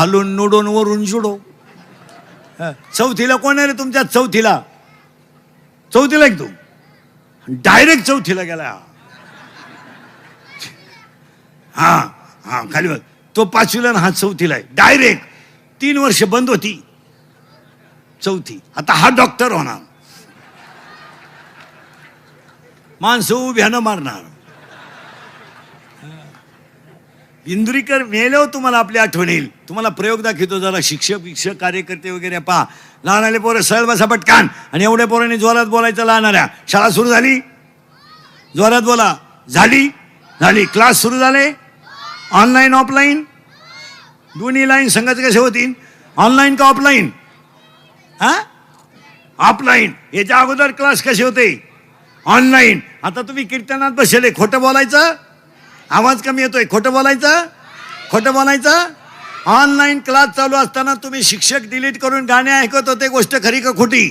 खालून नुडून वरून जुडो. चौथीला कोण आहे रे तुमच्या चौथीला? चौथीला एक तू. डायरेक्ट चौथीला गेला. हा हा खाली बघ. तो पाचवीला हा चौथीला आहे. डायरेक्ट तीन वर्ष बंद होती. चौथी. आता हा डॉक्टर होणार. माणसं उभ्यानं मारणार. इंदुरीकर मेल्यावर तुम्हाला आपली आठवण येईल. तुम्हाला प्रयोग दाखवतो जरा. शिक्षक शिक्षक कार्यकर्ते वगैरे पहा. लहान आले पोरं सहल बसा पटकान. आणि एवढ्या पोरांनी जोरात बोलायचं लहानाऱ्या. शाळा सुरू झाली? जोरात बोला. झाली? झाली. क्लास सुरू झाले? Online offline? दोन्ही लाईन संघाचे कसे होतील? ऑनलाईन का ऑफलाईन? हा? ऑफलाईन. याच्या अगोदर क्लास कसे होते? ऑनलाईन. आता तुम्ही कीर्तनात बसले खोटं बोलायचं? आवाज कमी येतोय. खोटं बोलायचं? खोटं बोलायचं? ऑनलाईन क्लास चालू असताना तुम्ही शिक्षक डिलीट करून गाणे ऐकत होते गोष्ट खरी का खोटी?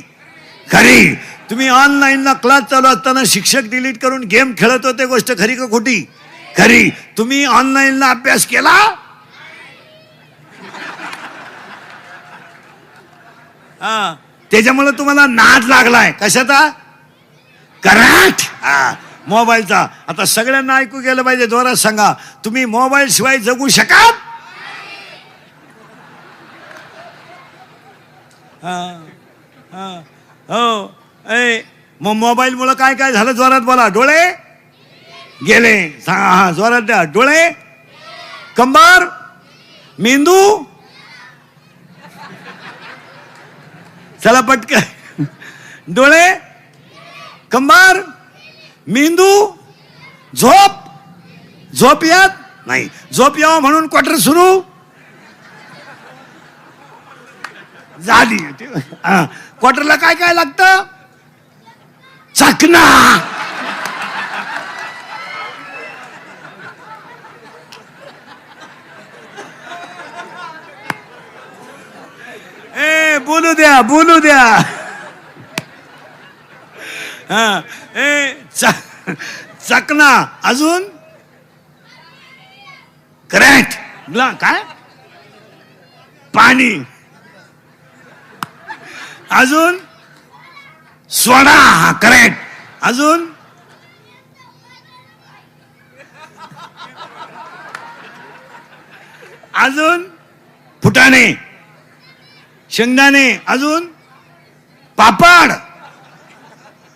खरी. तुम्ही ऑनलाईनला क्लास चालू असताना शिक्षक डिलीट करून गेम खेळत होते गोष्ट खरी का खोटी? खरी. तुम्ही ऑनलाईनला अभ्यास केला? त्याच्यामुळे तुम्हाला नाद लागलाय. कशाचा? कराट. हा. मोबाईलचा. आता सगळ्यांना ऐकू गेलं पाहिजे जोरात सांगा. तुम्ही मोबाईल शिवाय जगू शकाल? हा, हा, हो. ए मग मोबाईल मुळे काय काय झालं? जोरात बोला. डोळे? गेले. सांगा हा. जोरात द्या. डोळे? कंबर? मेंदू? चला पटकन. डोळे? कंबार? मेंदू झोप. झोप यात नाही. झोप यावं म्हणून क्वार्टर सुरू. झाली. हा. क्वार्टरला काय काय लागतं? चकना ए बोलू द्या बोलू द्या. हा. ए चकना. अजून? करंट काय? पाणी. अजून? सोडा. हा करंट अजून? अजून? फुटाणे. शेंगदाणे. अजून? पापड.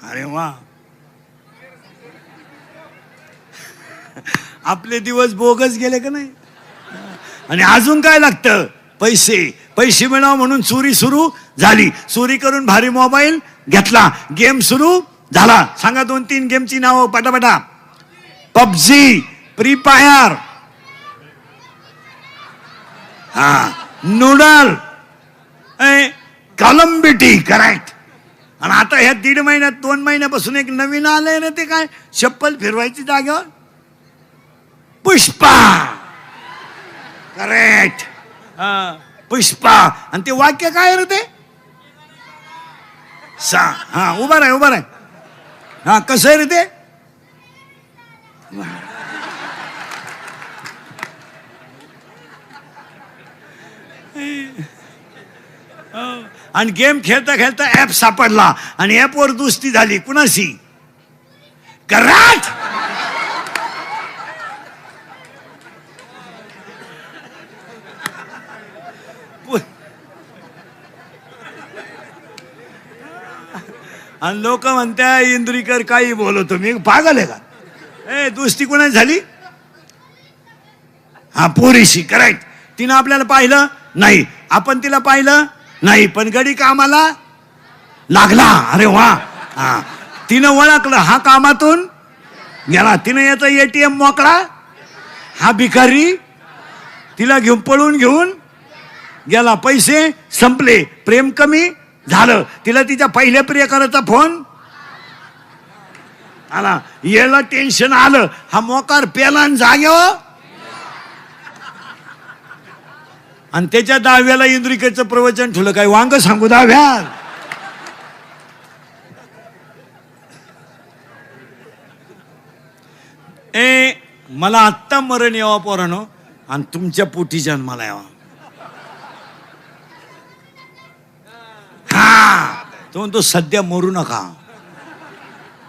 अरे वा. आपले दिवस बोगस गेले का नाही? आणि अजून काय लागतं? पैसे. पैसे मिळावं म्हणून चोरी सुरू झाली. चोरी करून भारी मोबाईल घेतला. गेम सुरू झाला. सांगा दोन तीन गेमची नावं पटापटा. PUBG free fire. हा. नूडल. ए, कलंबिटी करेक्ट आणि आता ह्या दीड महिन्यात दोन महिन्यापासून एक नवीन आलंय ना ते काय? चप्पल फिरवायची जागेवर? पुष्पा. करेक्ट पुष्पा. आणि ते वाक्य काय रे ते? सा. हा उभा राह उभा राह. हा कसं आहे रे ते? आणि गेम खेळता खेळता ऍप सापडला आणि ऍपवर दुस्ती झाली कुणाशी? कराट आणि लोक म्हणत्या इंद्रीकर काही बोलवतो मी पागल आहे का? ए दुस्ती कोणाची झाली? हा पोरीशी करेक्ट तिनं आपल्याला पाहिलं? नाही. आपण तिला पाहिलं? नाही. पण गडी कामाला लागला. अरे वा. हा. तिनं ओळखलं हा कामातून गेला. तिनं याचा एटीएम मोकळा. हा भिकारी तिला घेऊन पळून घेऊन गेला पैसे संपले. प्रेम कमी झालं. तिला तिच्या पहिल्या प्रियकराचा फोन आला. याला टेन्शन आलं. हा मोकार पेला आणि हो. आणि त्याच्या दहाव्याला इंद्रिकेचं प्रवचन ठेवलं. काय वांग सांगू दहाव्या ए मला आत्ता मरण यावा पोरानो. आणि तुमच्या पोटी जन्माला यावा. तो म्हणतो सध्या मरू नका.